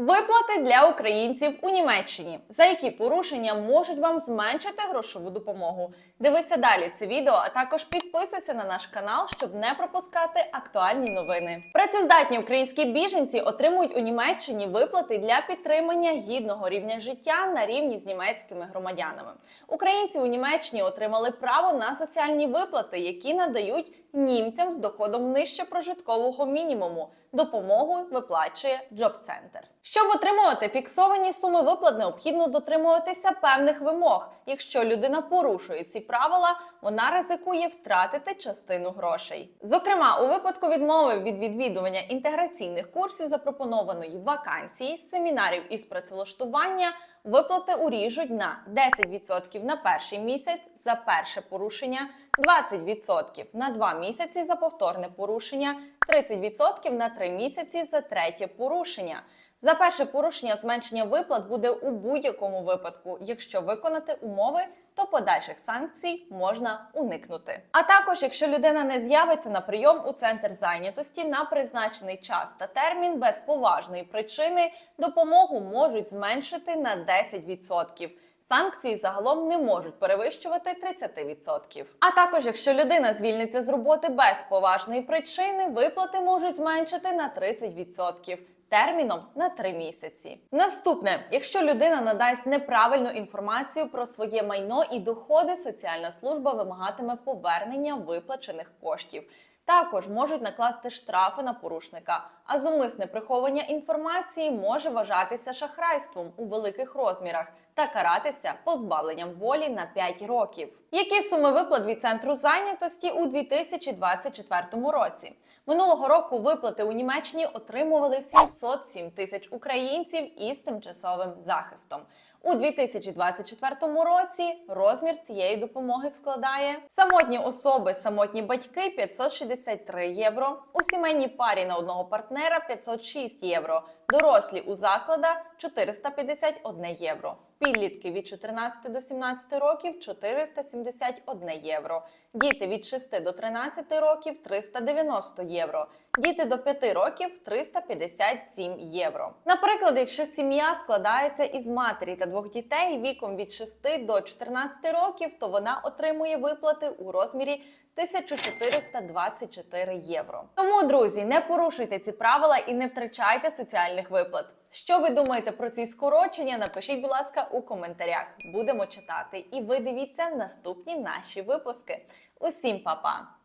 Виплати для українців у Німеччині, за які порушення можуть вам зменшити грошову допомогу. Дивися далі це відео, а також підписуйся на наш канал, щоб не пропускати актуальні новини. Працездатні українські біженці отримують у Німеччині виплати для підтримання гідного рівня життя на рівні з німецькими громадянами. Українці у Німеччині отримали право на соціальні виплати, які надають німцям з доходом нижче прожиткового мінімуму. Допомогу виплачує Джоб-центр. Щоб отримувати фіксовані суми виплат, необхідно дотримуватися певних вимог. Якщо людина порушує ці правила, вона ризикує втратити частину грошей. Зокрема, у випадку відмови від відвідування інтеграційних курсів запропонованої вакансії, семінарів із працевлаштування. Виплати уріжуть на 10% на перший місяць за перше порушення, 20% на 2 місяці за повторне порушення, 30% на 3 місяці за третє порушення. За перше порушення зменшення виплат буде у будь-якому випадку. Якщо виконати умови, то подальших санкцій можна уникнути. А також, якщо людина не з'явиться на прийом у центр зайнятості на призначений час та термін без поважної причини, допомогу можуть зменшити на 10%. Санкції загалом не можуть перевищувати 30%. А також, якщо людина звільниться з роботи без поважної причини, виплати можуть зменшити на 30%. Терміном на 3 місяці. Наступне, якщо людина надасть неправильну інформацію про своє майно і доходи, соціальна служба вимагатиме повернення виплачених коштів. Також можуть накласти штрафи на порушника, а зумисне приховання інформації може вважатися шахрайством у великих розмірах та каратися позбавленням волі на 5 років. Які суми виплат від центру зайнятості у 2024 році? Минулого року виплати у Німеччині отримували 707 тисяч українців із тимчасовим захистом. У 2024 році розмір цієї допомоги складає самотні особи, самотні батьки 563 євро, у сімейній парі на одного партнера 506 євро, дорослі у закладах 451 євро. Підлітки від 14 до 17 років 471 євро. Діти від 6 до 13 років 390 євро. Діти до 5 років 357 євро. Наприклад, якщо сім'я складається із матері та двох дітей віком від 6 до 14 років, то вона отримує виплати у розмірі 1424 євро. Тому, друзі, не порушуйте ці правила і не втрачайте соціальних виплат. Що ви думаєте про ці скорочення? Напишіть, будь ласка, у коментарях. Будемо читати. І ви дивіться наступні наші випуски. Усім па-па!